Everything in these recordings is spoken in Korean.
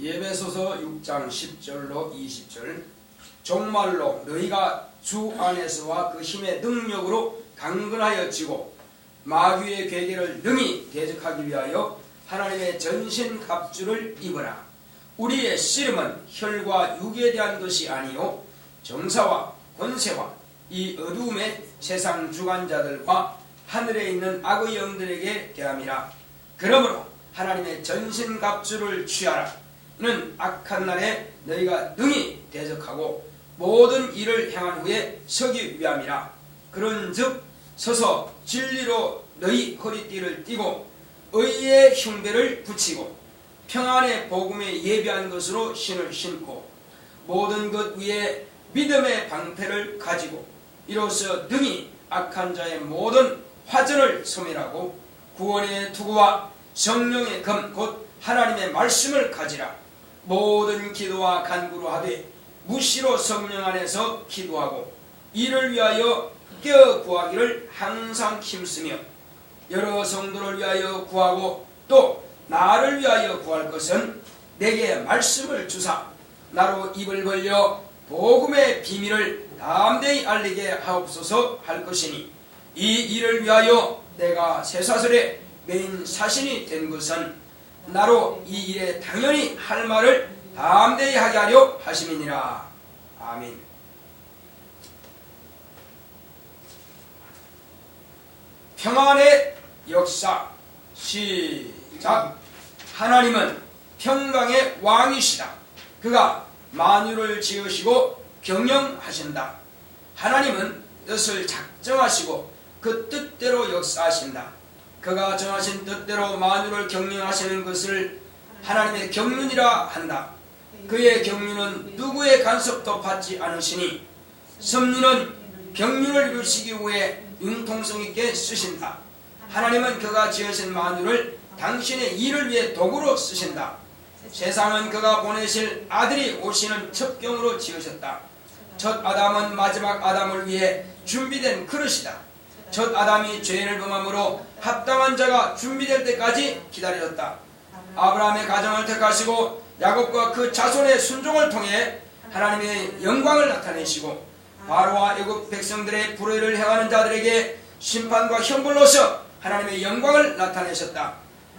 예배소서 6장 10절로 20절 정말로 너희가 주 안에서와 그 힘의 능력으로 강건하여 지고 마귀의 괴계를 능히 대적하기 위하여 하나님의 전신 갑주를 입어라. 우리의 씨름은 혈과 육에 대한 것이 아니요 정사와 권세와 이 어두움의 세상 주관자들과 하늘에 있는 악의 영들에게 대함이라. 그러므로 하나님의 전신 갑주를 취하라. 이는 악한 날에 너희가 능히 대적하고 모든 일을 행한 후에 서기 위함이라. 그런즉 서서 진리로 너희 허리띠를 띠고 의의 흉배를 붙이고 평안의 복음에 예비한 것으로 신을 신고 모든 것 위에 믿음의 방패를 가지고 이로써 등이 악한 자의 모든 화전을 소멸하고 구원의 투구와 성령의 금곧 하나님의 말씀을 가지라 모든 기도와 간구로 하되 무시로 성령 안에서 기도하고 이를 위하여 껴 구하기를 항상 힘쓰며 여러 성도를 위하여 구하고 또 나를 위하여 구할 것은 내게 말씀을 주사 나로 입을 벌려 복음의 비밀을 담대히 알리게 하옵소서 할 것이니 이 일을 위하여 내가 쇠사슬의 메인 사신이 된 것은 나로 이 일에 당연히 할 말을 담대히 하게 하려 하심이니라. 아멘. 평안의 역사 시작 하나님은 평강의 왕이시다. 그가 만유를 지으시고 경영하신다. 하나님은 뜻을 작정하시고 그 뜻대로 역사하신다. 그가 정하신 뜻대로 만유를 경영하시는 것을 하나님의 경륜이라 한다. 그의 경륜은 누구의 간섭도 받지 않으시니 섭리는 경륜을 이루시기 위해 융통성 있게 쓰신다. 하나님은 그가 지으신 만유를 당신의 일을 위해 도구로 쓰신다. 세상은 그가 보내실 아들이 오시는 첩경으로 지으셨다. 첫 아담은 마지막 아담을 위해 준비된 그릇이다. 첫 아담이 죄를 범함으로 합당한 자가 준비될 때까지 기다렸다. 아브라함의 가정을 택하시고 야곱과 그 자손의 순종을 통해 하나님의 영광을 나타내시고 바로와 애굽 백성들의 불의를 행하는 자들에게 심판과 형벌로서 하나님의 영광을 나타내셨다.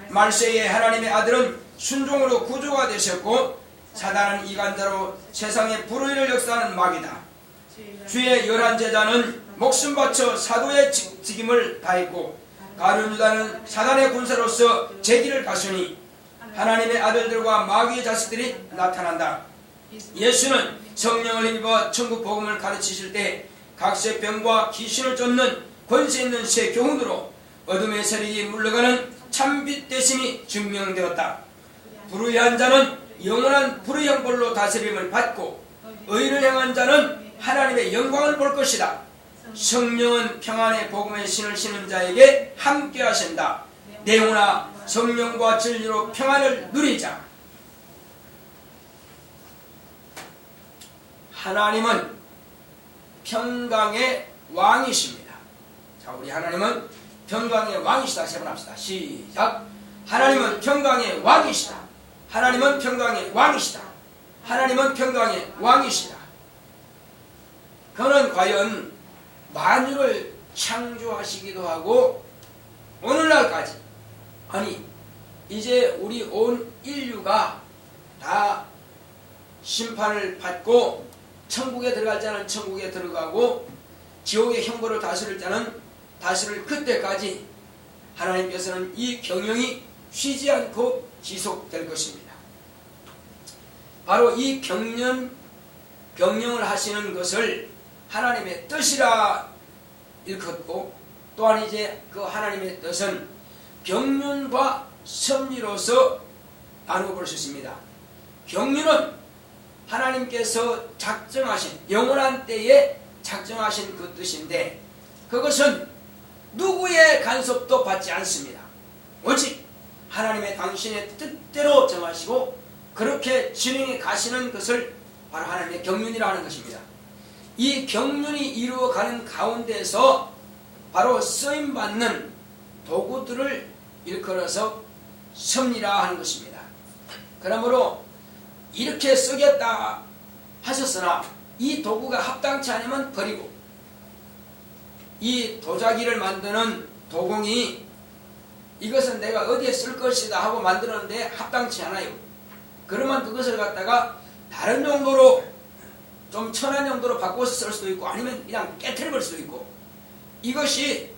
말세에 하나님의 아들은 순종으로 구조가 되셨고 사단은 이간자로 세상의 불의를 역사하는 마귀다. 주의 열한 제자는 목숨 바쳐 사도의 직임을 다했고 가룟 유다는 사단의 군사로서 제기를 가수니 하나님의 아들들과 마귀의 자식들이 나타난다. 예수는 성령을 힘입어 천국 복음을 가르치실 때 각세 병과 귀신을 쫓는 권세 있는 새 교훈으로 어둠의 세력이 물러가는 참빛 대신이 증명되었다. 불의한 자는 영원한 불의 형벌로 다스림을 받고 의를 행한 자는 하나님의 영광을 볼 것이다. 성령은 평안의 복음의 신을 신은 자에게 함께 하신다. 내오나 성령과 진리로 평안을 누리자. 하나님은 평강의 왕이십니다. 자, 우리 하나님은 평강의 왕이시다. 세번 합시다. 시작. 하나님은 평강의 왕이시다. 하나님은 평강의 왕이시다. 하나님은 평강의 왕이시다. 그는 과연 만유를 창조하시기도 하고 오늘날까지 아니 이제 우리 온 인류가 다 심판을 받고 천국에 들어갈 자는 천국에 들어가고 지옥의 형벌을 다스릴 자는 다스릴 그때까지 하나님께서는 이 경영이 쉬지 않고 지속될 것입니다. 바로 이 경영, 경영을 하시는 것을 하나님의 뜻이라 일컫고 또한 이제 그 하나님의 뜻은 경륜과 섭리로서 나누어 볼 수 있습니다. 경륜은 하나님께서 작정하신 영원한 때에 작정하신 그 뜻인데 그것은 누구의 간섭도 받지 않습니다. 오직 하나님의 당신의 뜻대로 정하시고 그렇게 진행해 가시는 것을 바로 하나님의 경륜이라 하는 것입니다. 이 경륜이 이루어가는 가운데서 바로 쓰임받는 도구들을 일컬어서 섭리라 하는 것입니다. 그러므로 이렇게 쓰겠다 하셨으나 이 도구가 합당치 않으면 버리고 이 도자기를 만드는 도공이 이것은 내가 어디에 쓸 것이다 하고 만들었는데 합당치 않아요. 그러면 그것을 갖다가 다른 용도로 좀 천한 용도로 바꿔서 쓸 수도 있고 아니면 그냥 깨트려 볼 수도 있고 이것이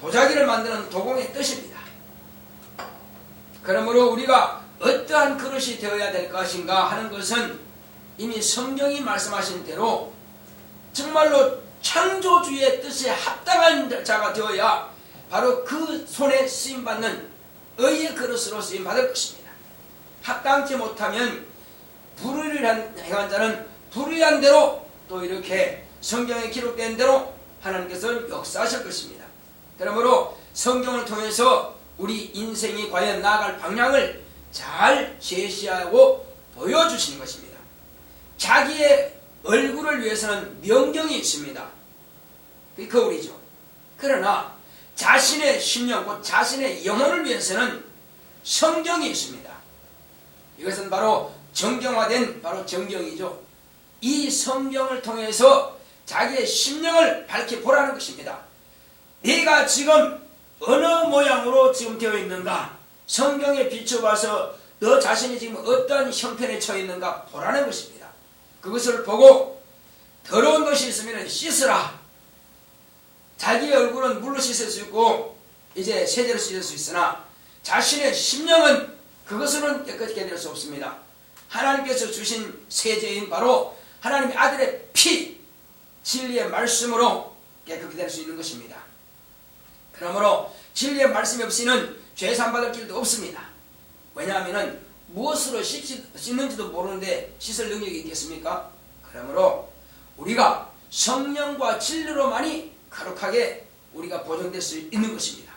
도자기를 만드는 도공의 뜻입니다. 그러므로 우리가 어떠한 그릇이 되어야 될 것인가 하는 것은 이미 성경이 말씀하신 대로 정말로 창조주의 뜻에 합당한 자가 되어야 바로 그 손에 쓰임받는 의의 그릇으로 쓰임받을 것입니다. 합당치 못하면 불의를 행한 자는 불의한 대로 또 이렇게 성경에 기록된 대로 하나님께서 역사하실 것입니다. 그러므로 성경을 통해서 우리 인생이 과연 나아갈 방향을 잘 제시하고 보여주시는 것입니다. 자기의 얼굴을 위해서는 명경이 있습니다. 그게 거울이죠. 그러나 자신의 심령, 곧 자신의 영혼을 위해서는 성경이 있습니다. 이것은 바로 정경화된 바로 정경이죠. 이 성경을 통해서 자기의 심령을 밝혀보라는 것입니다. 내가 지금 어느 모양으로 지금 되어 있는가? 성경에 비춰봐서 너 자신이 지금 어떤 형편에 처해 있는가 보라는 것입니다. 그것을 보고 더러운 것이 있으면 씻으라. 자기의 얼굴은 물로 씻을 수 있고 이제 세제로 씻을 수 있으나 자신의 심령은 그것으로는 깨끗하게 될 수 없습니다. 하나님께서 주신 세제인 바로 하나님의 아들의 피, 진리의 말씀으로 깨끗하게 될 수 있는 것입니다. 그러므로 진리의 말씀이 없이는 죄 산받을 길도 없습니다. 왜냐하면 무엇으로 씻는지도 모르는데 씻을 능력이 있겠습니까? 그러므로 우리가 성령과 진리로만이 거룩하게 우리가 보존될 수 있는 것입니다.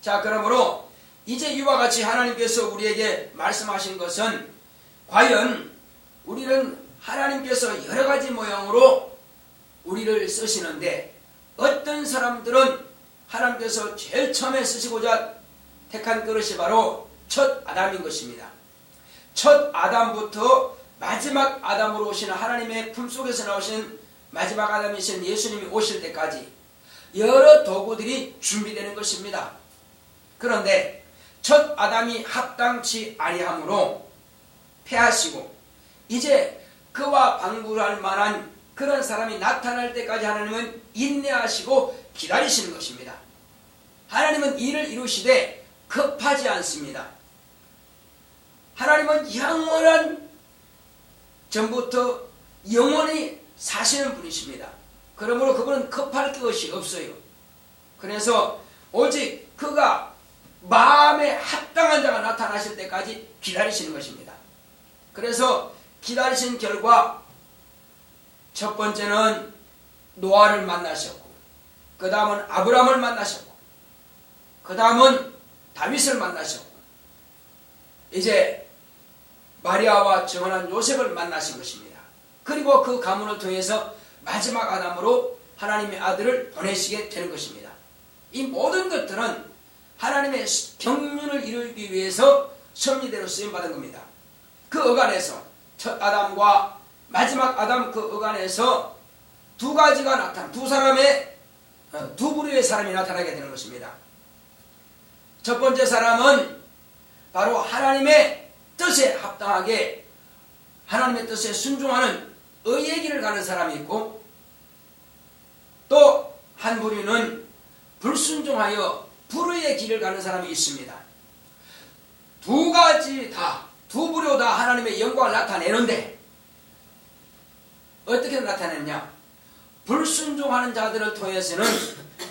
자, 그러므로 이제 이와 같이 하나님께서 우리에게 말씀하신 것은 과연 우리는 하나님께서 여러 가지 모양으로 우리를 쓰시는데 어떤 사람들은 하나님께서 제일 처음에 쓰시고자 택한 그릇이 바로 첫 아담인 것입니다. 첫 아담부터 마지막 아담으로 오시는 하나님의 품속에서 나오신 마지막 아담이신 예수님이 오실 때까지 여러 도구들이 준비되는 것입니다. 그런데 첫 아담이 합당치 아니하므로 패하시고 이제 그와 방불할 만한 그런 사람이 나타날 때까지 하나님은 인내하시고 기다리시는 것입니다. 하나님은 일을 이루시되 급하지 않습니다. 하나님은 영원한 전부터 영원히 사시는 분이십니다. 그러므로 그분은 급할 것이 없어요. 그래서 오직 그가 마음에 합당한 자가 나타나실 때까지 기다리시는 것입니다. 그래서 기다리신 결과 첫 번째는 노아를 만나셨고 그 다음은 아브람을 만나셨고 그 다음은 다윗을 만나셨고 이제 마리아와 정원한 요셉을 만나신 것입니다. 그리고 그 가문을 통해서 마지막 아담으로 하나님의 아들을 보내시게 되는 것입니다. 이 모든 것들은 하나님의 경륜을 이루기 위해서 섭리대로 쓰임받은 겁니다. 그 어간에서 첫 아담과 마지막 아담 그 어간에서 두 가지가 나타나 두 사람의 어, 두 부류의 사람이 나타나게 되는 것입니다. 첫 번째 사람은 바로 하나님의 뜻에 합당하게 하나님의 뜻에 순종하는 의의 길을 가는 사람이 있고 또 한 부류는 불순종하여 불의의 길을 가는 사람이 있습니다. 두 가지 다, 두 부류 다 하나님의 영광을 나타내는데 어떻게 나타냈냐? 불순종하는 자들을 통해서는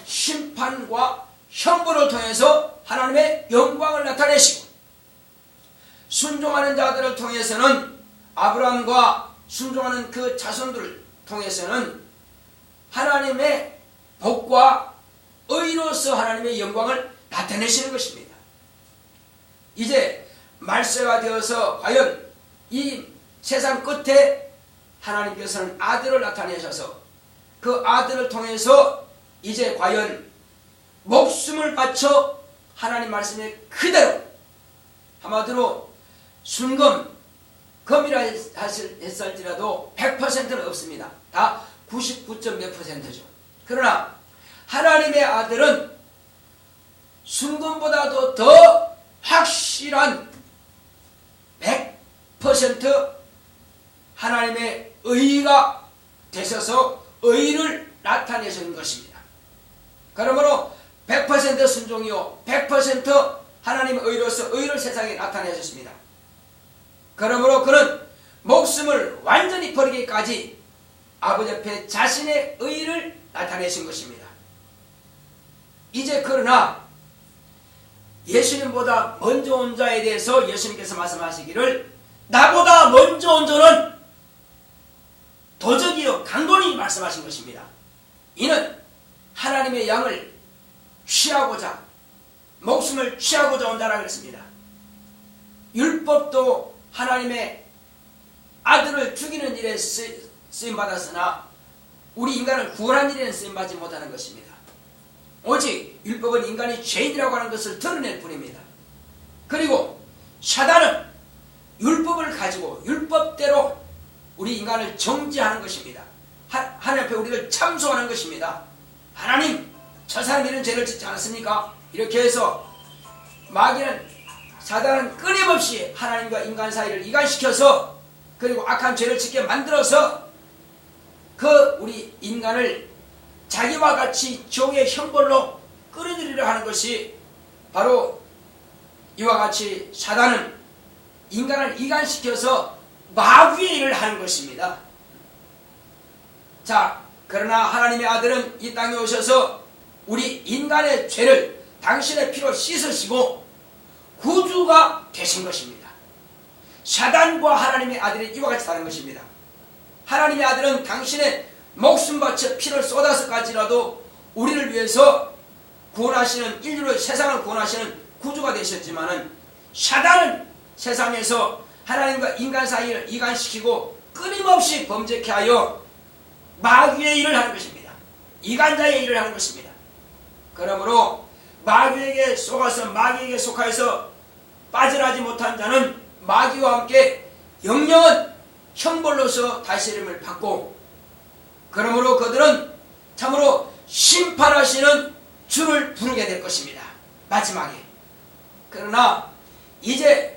심판과 형벌을 통해서 하나님의 영광을 나타내시고 순종하는 자들을 통해서는 아브라함과 순종하는 그 자손들을 통해서는 하나님의 복과 의로서 하나님의 영광을 나타내시는 것입니다. 이제 말세가 되어서 과연 이 세상 끝에 하나님께서는 아들을 나타내셔서 그 아들을 통해서 이제 과연 목숨을 바쳐 하나님 말씀에 그대로 한마디로 순금 했을- 했을지라도 100%는 없습니다. 다 99점 몇 퍼센트죠. 그러나 하나님의 아들은 순금보다도 더 확실한 100% 하나님의 의가 되셔서 의를 나타내신 것입니다. 그러므로 100% 순종이요 100% 하나님의 의로서 의를 세상에 나타내셨습니다. 그러므로 그는 목숨을 완전히 버리기까지 아버지 앞에 자신의 의를 나타내신 것입니다. 이제 그러나 예수님보다 먼저 온 자에 대해서 예수님께서 말씀하시기를 나보다 먼저 온 자는 도적이요 강도니 말씀하신 것입니다. 이는 하나님의 양을 취하고자 목숨을 취하고자 온다라 그랬습니다. 율법도 하나님의 아들을 죽이는 일에 쓰임 받았으나 우리 인간을 구원한 일에는 쓰임 받지 못하는 것입니다. 오직 율법은 인간이 죄인이라고 하는 것을 드러낼 뿐입니다. 그리고 사단은 율법을 가지고 율법대로 우리 인간을 정지하는 것입니다. 하, 하나님 앞에 우리를 참소하는 것입니다. 하나님, 저 사람이 이런 죄를 짓지 않았습니까? 이렇게 해서 마귀는 사단은 끊임없이 하나님과 인간 사이를 이간시켜서 그리고 악한 죄를 짓게 만들어서 그 우리 인간을 자기와 같이 종의 형벌로 끌어들이려 하는 것이 바로 이와 같이 사단은 인간을 이간시켜서 마귀의 일을 하는 것입니다. 자, 그러나 하나님의 아들은 이 땅에 오셔서 우리 인간의 죄를 당신의 피로 씻으시고 구주가 되신 것입니다. 사단과 하나님의 아들이 이와 같이 다른 것입니다. 하나님의 아들은 당신의 목숨 바쳐 피를 쏟아서까지라도 우리를 위해서 구원하시는 인류를 세상을 구원하시는 구주가 되셨지만은 사단은 세상에서 하나님과 인간 사이를 이간시키고 끊임없이 범죄케 하여 마귀의 일을 하는 것입니다. 이간자의 일을 하는 것입니다. 그러므로 마귀에게 속아서 마귀에게 속하여서 빠져나지 못한 자는 마귀와 함께 영영은 형벌로서 이름을 받고 그러므로 그들은 참으로 심판하시는 주를 부르게 될 것입니다. 마지막에. 그러나 이제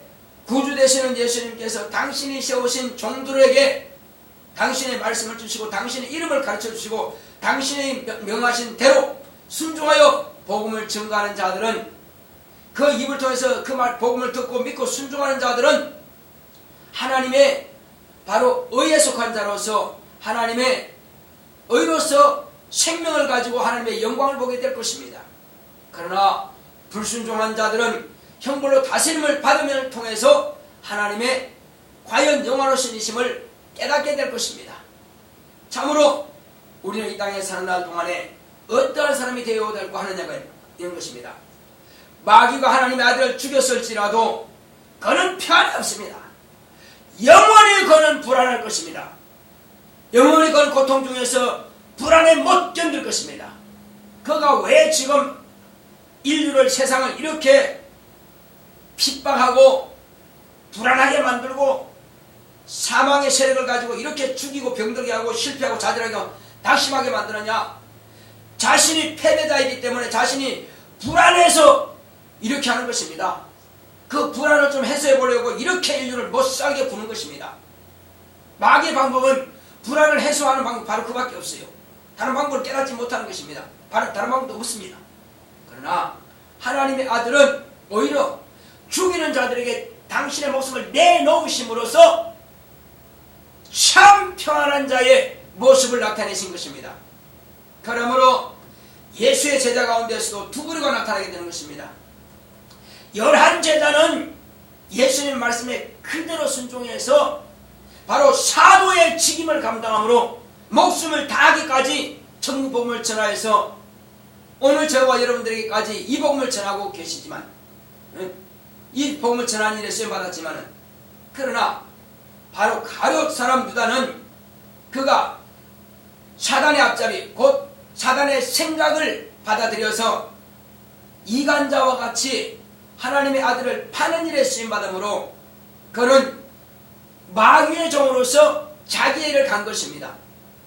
구주 되시는 예수님께서 당신이 세우신 종들에게 당신의 말씀을 주시고 당신의 이름을 가르쳐 주시고 당신이 명하신 대로 순종하여 복음을 증거하는 자들은 그 입을 통해서 그 말 복음을 듣고 믿고 순종하는 자들은 하나님의 바로 의에 속한 자로서 하나님의 의로서 생명을 가지고 하나님의 영광을 보게 될 것입니다. 그러나 불순종한 자들은 형벌로 다스림을 받음을 통해서 하나님의 과연 영화로신 이심을 깨닫게 될 것입니다. 참으로 우리는 이 땅에 사는 날 동안에 어떠한 사람이 되어야 될고 하느냐가 이런 것입니다. 마귀가 하나님의 아들을 죽였을지라도 그는 평안이 없습니다. 영원히 그는 불안할 것입니다. 영원히 그는 고통 중에서 불안에 못 견딜 것입니다. 그가 왜 지금 인류를 세상을 이렇게 핍박하고 불안하게 만들고 사망의 세력을 가지고 이렇게 죽이고 병들게 하고 실패하고 좌절하게 하고 낙심하게 만드느냐 자신이 패배자이기 때문에 자신이 불안해서 이렇게 하는 것입니다. 그 불안을 좀 해소해 보려고 이렇게 인류를 못 살게 구는 것입니다. 마귀의 방법은 불안을 해소하는 방법 바로 그밖에 없어요. 다른 방법을 깨닫지 못하는 것입니다. 바로 다른 방법도 없습니다. 그러나 하나님의 아들은 오히려 죽이는 자들에게 당신의 목숨을 내놓으심으로써 참 평안한 자의 모습을 나타내신 것입니다. 그러므로 예수의 제자 가운데서도 두 부류가 나타나게 되는 것입니다. 열한 제자는 예수님 말씀에 그대로 순종해서 바로 사도의 직임을 감당함으로 목숨을 다하기까지 천국 복음을 전하여서 오늘 저와 여러분들에게까지 이 복음을 전하고 계시지만 이 복음을 전하는 일에 쓰임 받았지만은 그러나 바로 가룟 사람 유다는 그가 사단의 앞잡이 곧 사단의 생각을 받아들여서 이간자와 같이 하나님의 아들을 파는 일에 쓰임 받음으로 그는 마귀의 종으로서 자기 애를 간 것입니다.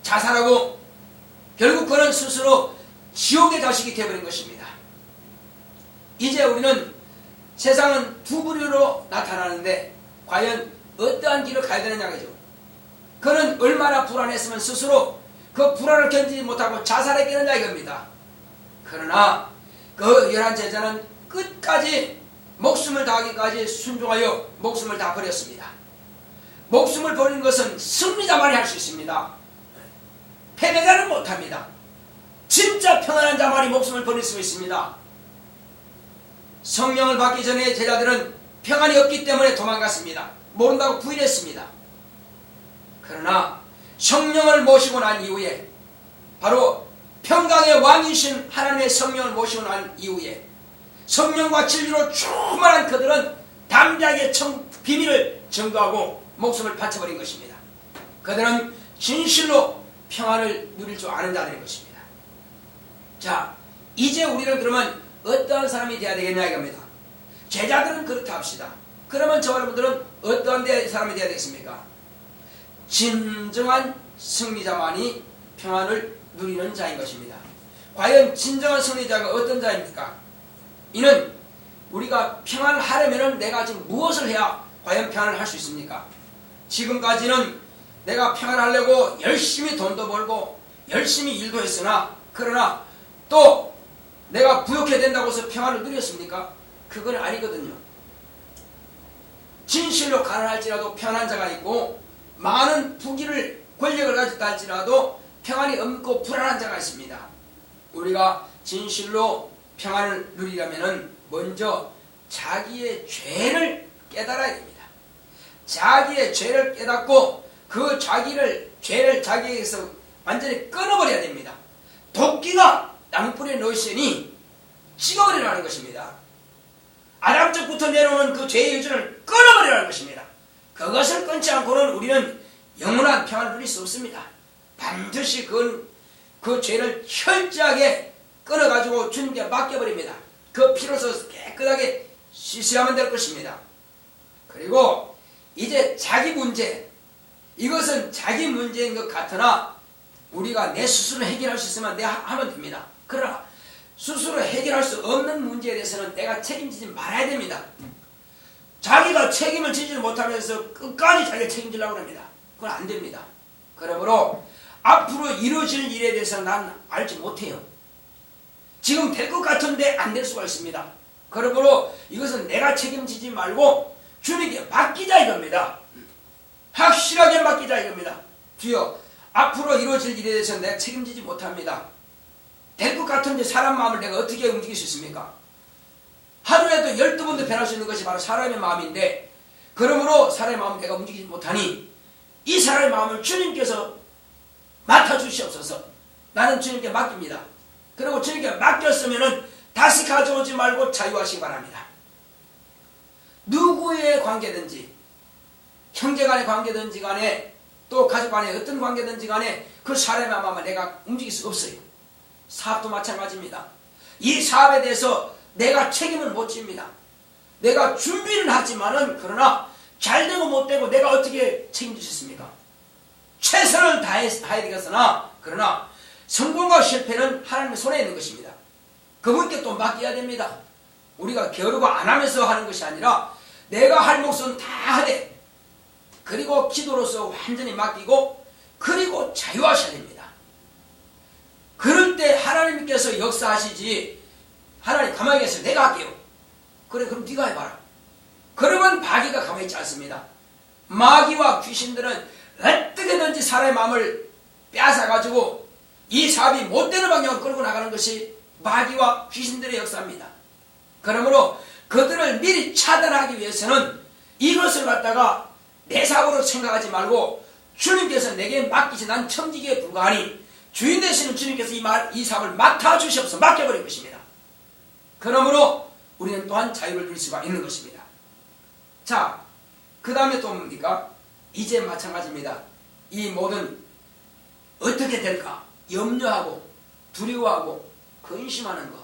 자살하고 결국 그는 스스로 지옥의 자식이 되어버린 것입니다. 이제 우리는 세상은 두 부류로 나타나는데 과연 어떠한 길을 가야 되느냐죠. 그는 얼마나 불안했으면 스스로 그 불안을 견디지 못하고 자살했겠느냐 이겁니다. 그러나 그 열한 제자는 끝까지 목숨을 다하기까지 순종하여 목숨을 다 버렸습니다. 목숨을 버리는 것은 승리자만이 할 수 있습니다. 패배자는 못합니다. 진짜 평안한 자만이 목숨을 버릴 수 있습니다. 성령을 받기 전에 제자들은 평안이 없기 때문에 도망갔습니다. 모른다고 부인했습니다. 그러나 성령을 모시고 난 이후에 바로 평강의 왕이신 하나님의 성령을 모시고 난 이후에 성령과 진리로 충만한 그들은 담대하게 청, 비밀을 증거하고 목숨을 바쳐버린 것입니다. 그들은 진실로 평안을 누릴 줄 아는 자들인 것입니다. 자, 이제 우리는 그러면 어떠한 사람이 되어야 되겠냐 이겁니다. 제자들은 그렇다 합시다. 그러면 저 여러분들은 어떠한 사람이 되어야 되겠습니까? 진정한 승리자만이 평안을 누리는 자인 것입니다. 과연 진정한 승리자가 어떤 자입니까? 이는 우리가 평안을 하려면 내가 지금 무엇을 해야 과연 평안을 할 수 있습니까? 지금까지는 내가 평안하려고 열심히 돈도 벌고 열심히 일도 했으나 그러나 또 내가 부욕해야 된다고 해서 평안을 누렸습니까? 그건 아니거든요. 진실로 가난할지라도 평안한 자가 있고 많은 부귀를 권력을 가졌다 할지라도 평안이 없고 불안한 자가 있습니다. 우리가 진실로 평안을 누리려면 먼저 자기의 죄를 깨달아야 됩니다. 자기의 죄를 깨닫고 그 자기를 죄를 자기에게서 완전히 끊어버려야 됩니다. 도끼가 나무뿌리에 놓으시니 찍어버리라는 것입니다. 아담적부터 내려오는 그 죄의 유전을 끊어버리라는 것입니다. 그것을 끊지 않고는 우리는 영원한 평안을 누릴 수 없습니다. 반드시 그, 그 죄를 철저하게 끊어가지고 주님께 맡겨버립니다. 그 피로서 깨끗하게 씻어야만 될 것입니다. 그리고 이제 자기 문제, 이것은 자기 문제인 것 같으나 우리가 내 스스로 해결할 수 있으면 내가 하면 됩니다. 그러나 스스로 해결할 수 없는 문제에 대해서는 내가 책임지지 말아야 됩니다. 자기가 책임을 지지 못하면서 끝까지 자기가 책임지려고 합니다. 그건 안 됩니다. 그러므로 앞으로 이루어질 일에 대해서 난 알지 못해요. 지금 될 것 같은데 안 될 수가 있습니다. 그러므로 이것은 내가 책임지지 말고 주님께 맡기자 이겁니다. 확실하게 맡기자 이겁니다. 주여 앞으로 이루어질 일에 대해서 내가 책임지지 못합니다. 될 것 같은데 사람 마음을 내가 어떻게 움직일 수 있습니까? 하루에도 열두 번도 변할 수 있는 것이 바로 사람의 마음인데 그러므로 사람의 마음을 내가 움직이지 못하니 이 사람의 마음을 주님께서 맡아주시옵소서 나는 주님께 맡깁니다. 그리고 주님께 맡겼으면 다시 가져오지 말고 자유하시기 바랍니다. 누구의 관계든지 형제 간의 관계든지 간에 또 가족 간의 어떤 관계든지 간에 그 사람의 마음을 내가 움직일 수 없어요. 사업도 마찬가지입니다. 이 사업에 대해서 내가 책임을 못 집니다. 내가 준비는 하지만은 그러나 잘 되고 못 되고 내가 어떻게 있습니까? 최선을 다해, 다해야 되겠으나 그러나 성공과 실패는 하나님의 손에 있는 것입니다. 그분께 또 맡겨야 됩니다. 우리가 겨루고 안 하면서 하는 것이 아니라 내가 할 몫은 다 하되 그리고 기도로서 완전히 맡기고 그리고 자유하셔야 됩니다. 그럴 때 하나님께서 역사하시지 하나님 가만히 계세요. 내가 할게요. 그래 그럼 네가 해봐라. 그러면 마귀가 가만히 있지 않습니다. 마귀와 귀신들은 어떻게든지 사람의 마음을 빼앗아가지고 이 사업이 못되는 방향으로 끌고 나가는 것이 마귀와 귀신들의 역사입니다. 그러므로 그들을 미리 차단하기 위해서는 이것을 갖다가 내 사업으로 생각하지 말고 주님께서 내게 맡기신 난 청지기에 불과하니 주인 되시는 주님께서 이, 말, 이 사업을 맡아주시옵소서 맡겨버릴 것입니다. 그러므로 우리는 또한 자유를 누릴 수가 있는 것입니다. 자, 그 다음에 또 뭡니까? 이제 마찬가지입니다. 이 모든 어떻게 될까? 염려하고 두려워하고 근심하는 거.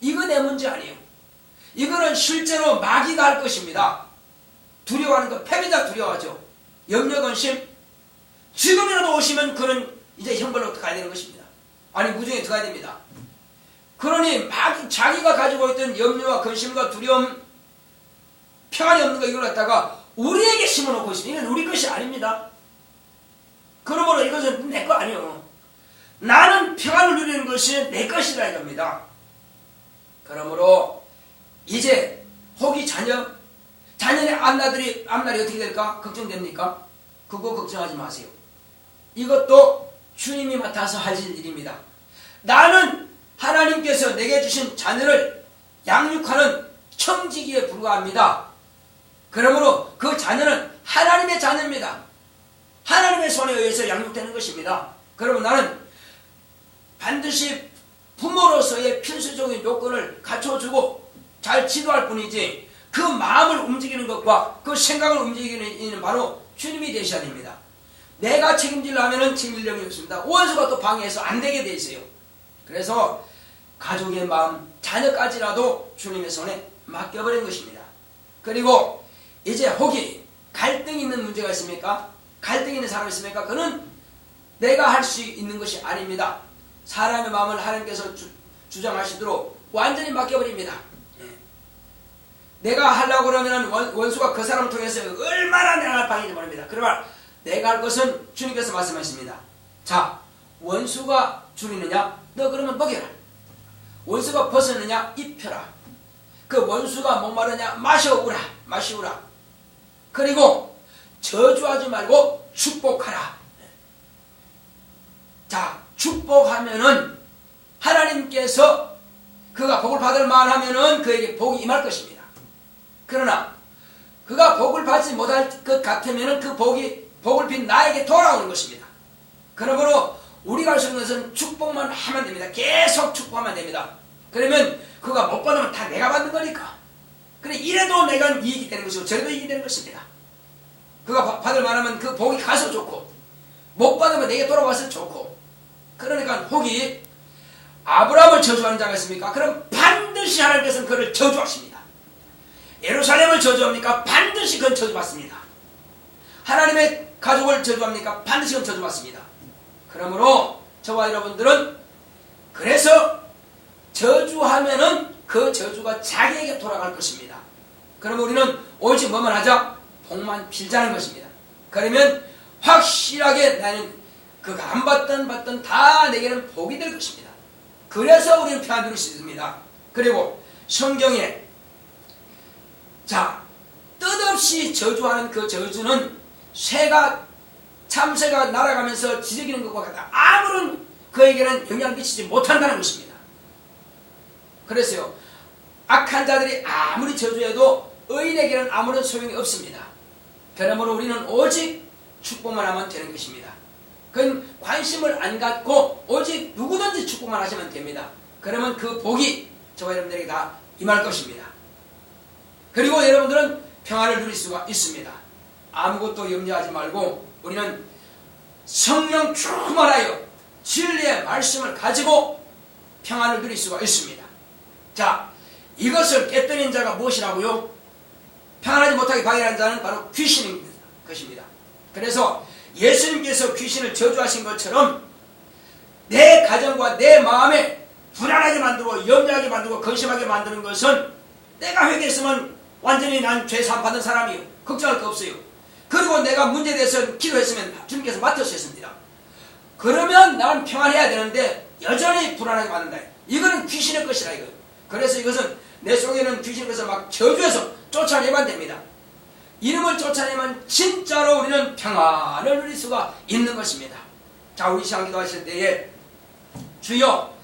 이거 내 문제 아니에요. 이거는 실제로 마귀가 할 것입니다. 두려워하는 거 패배자 두려워하죠. 염려 근심 지금이라도 오시면 그는 이제 형벌로 가야 되는 것입니다. 아니 무중에 들어가야 됩니다. 그러니 막 자기가 가지고 있던 염려와 근심과 두려움 평안이 없는 거 이걸 갖다가 우리에게 심어놓고 있습니다. 이건 우리 것이 아닙니다. 그러므로 이것은 내 거 아니요. 나는 평안을 누리는 것이 내 것이라 이겁니다. 그러므로 이제 혹이 자녀 자녀의 앞날들이 앞날이 어떻게 될까 걱정됩니까? 그거 걱정하지 마세요. 이것도 주님이 맡아서 하실 일입니다. 나는 하나님께서 내게 주신 자녀를 양육하는 청지기에 불과합니다. 그러므로 그 자녀는 하나님의 자녀입니다. 하나님의 손에 의해서 양육되는 것입니다. 그러면 나는 반드시 부모로서의 필수적인 요건을 갖춰주고 잘 지도할 뿐이지 그 마음을 움직이는 것과 그 생각을 움직이는 이는 바로 주님이 되셔야 됩니다. 내가 책임질려면은 책임질 력이 없습니다. 원수가 또 방해해서 안 되게 돼 있어요. 그래서 가족의 마음, 자녀까지라도 주님의 손에 맡겨버린 것입니다. 그리고 이제 혹이 갈등이 있는 문제가 있습니까? 갈등이 있는 사람이 있습니까? 그는 내가 할 수 있는 것이 아닙니다. 사람의 마음을 하나님께서 주, 주장하시도록 완전히 맡겨버립니다. 예. 내가 하려고 그러면 원, 수가 그 사람을 통해서 얼마나 내가 할 방인지 모릅니다. 그러나 내가 할 것은 주님께서 말씀하십니다. 자, 원수가 줄이느냐? 너 그러면 먹여라. 원수가 벗었느냐? 입혀라. 그 원수가 목마르냐? 마셔오라. 마시오라. 그리고 저주하지 말고 축복하라. 자, 축복하면은 하나님께서 그가 복을 받을 만하면은 그에게 복이 임할 것입니다. 그러나 그가 복을 받지 못할 것 같으면은 그 복이 복을 빈 나에게 돌아오는 것입니다. 그러므로 우리가 할 수 있는 것은 축복만 하면 됩니다. 계속 축복하면 됩니다. 그러면 그가 못 받으면 다 내가 받는 거니까. 그래 이래도 내가 이익이 되는 것이고 저래도 이익이 되는 것입니다. 그가 받을 만하면 그 복이 가서 좋고 못 받으면 내게 돌아와서 좋고 그러니까 혹이 아브라함을 저주하는 자가 있습니까? 그럼 반드시 하나님께서는 그를 저주하십니다. 예루살렘을 저주합니까? 반드시 그건 저주받습니다. 하나님의 가족을 저주합니까? 반드시 저주받습니다. 그러므로 저와 여러분들은 그래서 저주하면은 그 저주가 자기에게 돌아갈 것입니다. 그럼 우리는 오직 뭐만 하자? 복만 빌자는 것입니다. 그러면 확실하게 나는 그가 안 받던 받던 다 내게는 복이 될 것입니다. 그래서 우리는 평안 누릴 수 있습니다. 그리고 성경에 자 뜻없이 저주하는 그 저주는 새가 참새가 날아가면서 지저귀는 것과 같다. 아무런 그에게는 영향을 끼치지 못한다는 것입니다. 그래서요 악한 자들이 아무리 저주해도 의인에게는 아무런 소용이 없습니다. 그러므로 우리는 오직 축복만 하면 되는 것입니다. 그건 관심을 안 갖고 오직 누구든지 축복만 하시면 됩니다. 그러면 그 복이 저와 여러분들에게 다 임할 것입니다. 그리고 여러분들은 평화를 누릴 수가 있습니다. 아무것도 염려하지 말고 우리는 성령 충만하여 진리의 말씀을 가지고 평안을 누릴 수가 있습니다. 자, 이것을 깨뜨린 자가 무엇이라고요? 평안하지 못하게 방해하는 자는 바로 귀신인 것입니다. 그래서 예수님께서 귀신을 저주하신 것처럼 내 가정과 내 마음에 불안하게 만들고 염려하게 만들고 근심하게 만드는 것은 내가 회개했으면 완전히 난 죄사 받은 사람이요. 걱정할 거 없어요. 그리고 내가 문제에 대해서 기도했으면 주님께서 맡으셨습니다. 그러면 나는 평안해야 되는데 여전히 불안하게 만든다. 이거는 귀신의 것이라 이거. 그래서 이것은 내 속에는 귀신의 것을 막 저주해서 쫓아내면 됩니다. 이름을 쫓아내면 진짜로 우리는 평안을 누릴 수가 있는 것입니다. 자, 우리 시간 기도하실 때에 주여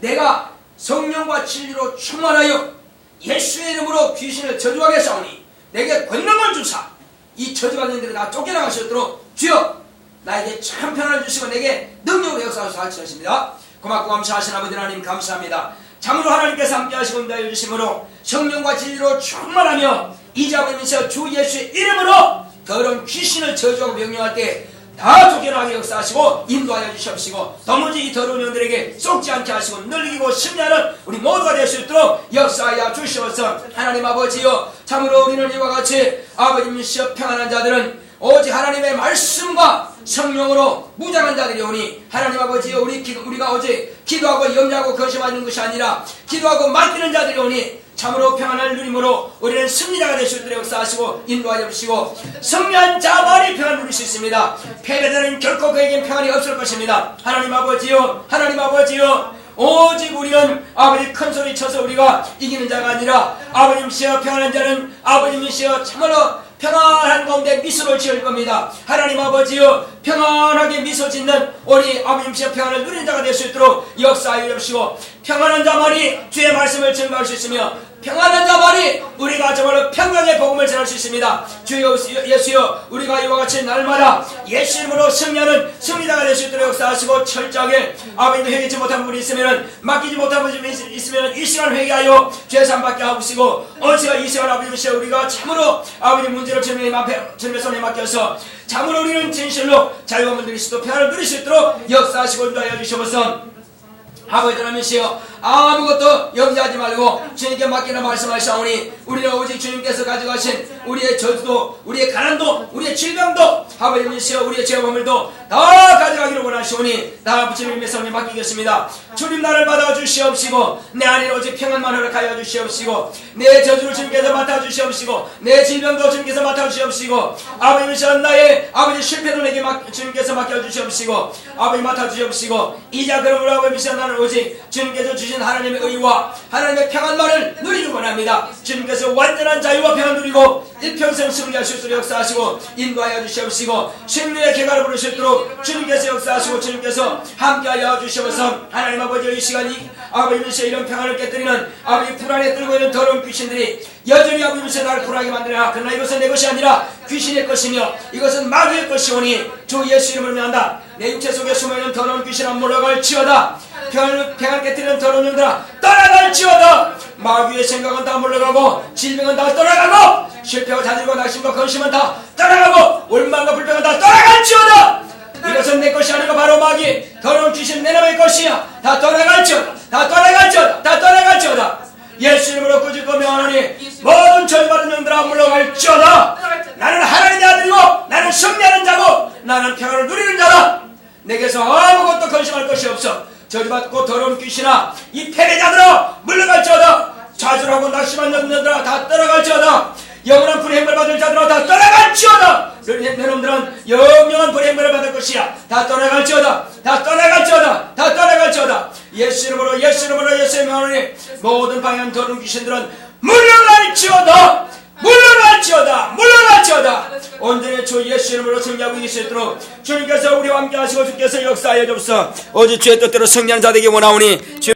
내가 성령과 진리로 충만하여 예수의 이름으로 귀신을 저주하겠사오니 내게 권능을 주사 이 저주받는 들이 나 있도록 주여 나에게 참 평안을 주시고 내게 능력을 역사하셔서 하시옵니다. 고맙고 감사하신 아버지 하나님 감사합니다. 참으로 하나님께서 함께 하시고 인도하여 주심으로 성령과 진리로 충만하며 이자버리면서 주 예수의 이름으로 더러운 귀신을 저주하고 명령할 때 다 쫓겨나게 역사하시고 인도하여 주시옵시고 도무지 이 더러운 영들에게 쏙지 않게 하시고 늘리고 승리하는 우리 모두가 될 수 있도록 역사하여 주시옵소서. 하나님 아버지여 참으로 우리는 이와 같이 아버님이시여 평안한 자들은 오직 하나님의 말씀과 성령으로 무장한 자들이 오니 하나님 아버지여 우리 기, 우리가 어제 기도하고 염려하고 거심하는 것이 아니라 기도하고 맡기는 자들이 오니 참으로 평안을 누림으로 우리는 승리자가 될수 있도록 역사하시고 인도하여 주시고 승리한 자만이 평안 누릴 수 있습니다. 패배자는 결코 그에겐 평안이 없을 것입니다. 하나님 아버지여 하나님 아버지여 오직 우리는 아버지 큰 소리 쳐서 우리가 이기는 자가 아니라 아버님이시여 평안한 자는 아버님이시여 참으로 평안한 가운데 미소를 지을 겁니다. 하나님 아버지여 평안하게 미소 짓는 우리 아버님이시여 평안을 누리는 자가 될 수 있도록 역사하여 주시고 평안한 자만이 주의 말씀을 증거할 수 있으며 평안한 자만이 우리가 정말로 평강의 복음을 전할 수 있습니다. 주 예수여 우리가 이와 같이 날마다 예수 이름으로 승리하는 승리자가 될 수 있도록 역사하시고 철저하게 아버님도 회개치 못한 분이 있으면 맡기지 못한 분이 있으면 이 시간 회개하여 죄산 받게 하시고 어찌가 이 시간 아버님이시여 우리가 참으로 아버님 문제를 주님 앞에 주님의 손에 맡겨서 참으로 우리는 진실로 자유함을 누릴 수 있도록 평안을 누릴 수 있도록 역사하시고 인도하여 주시옵소서 아버지 하나님이시여 아무것도 염려하지 말고 주님께 맡기는 말씀하시오니 우리는 오직 주님께서 가져가신 우리의 저주도 우리의 가난도 우리의 질병도 아버지이시여 우리의 죄범을도 다 가져가기를 원하시오니 다 주님의 손에 맡기겠습니다. 주님 나를 받아 주시옵시고 내 안에 오직 평안만 허락하여 주시옵시고 내 저주를 주님께서 맡아 주시옵시고 내 질병도 주님께서 맡아 주시옵시고 아버지이시여 나의 아버지 실패도 내게 맡, 주님께서 맡겨 주시옵시고 아버지 맡아 주시옵시고 이자 그러므로 아버지이시여 나는 오직 주님께서 주신 하나님의 의와 하나님의 평안만을 누리기 원합니다. 주님께서 완전한 자유와 평안 누리고 일평생 승리할 수 있도록 역사하시고 인도하여 주시옵시고 승리의 개가를 부를 수 있도록 주님께서 역사하시고 주님께서 함께하여 주시옵소서. 하나님 아버지 이 시간이 아버지께서 이런 평안을 깨뜨리는 아버지 불안에 떨고 있는 더러운 귀신들이 여전히 아버지께서 나를 불안하게 만들어라 그러나 이것은 내 것이 아니라 귀신의 것이며 이것은 마귀의 것이오니 주 예수 이름으로 명한다. 내 육체 속에 숨어있는 더러운 귀신아 물러갈 지어다. 평안을 평안 깨뜨리는 더러운 영들아 떠나갈지어다. 마귀의 생각은 다 물러가고 질병은 다 떠나가고 실패와 자질과 낙심과 건심은 다 떠나가고 올망과 불평은 다 떠나갈지어다. 이것은 내 것이 아니고 바로 마귀. 더러운 귀신 내 놈의 것이야. 다 떠나갈지어다. 다 떠나갈지어다. 다 떠나갈지어다. 예수 이름으로 꾸짖고 명하노니 모든 저주받은 영들아 물러갈지어다. 나는 하나님의 아들이고 나는 승리하는 자고 나는 평안을 누리는 자다. 내게서 아무것도 건심할 것이 없어. 저주받고 더러운 귀신아 이 패배자들아 물러갈지어다. 좌절하고 낙심한 영들아 다 떠나갈지어다 영원한 불의 행을 받을 자들아 다 떠나갈지어다. 내 놈들은 영영한 불의 행을 받을 것이야. 다 떠나갈지어다. 다 떠나갈지어다. 다 떠나갈지어다. 예수 이름으로 예수 이름으로 예수의 명하니 모든 방향 더러운 귀신들은 물러갈지어다. 물러갈지어다. 물러갈지어다. 온전히 주 예수 이름으로 승리하고 이길 수 있도록 주님께서 우리와 함께 하시고 주께서 역사하여 주옵소서. 오직 주의 뜻대로 승리하는 자 되기 원하오니 주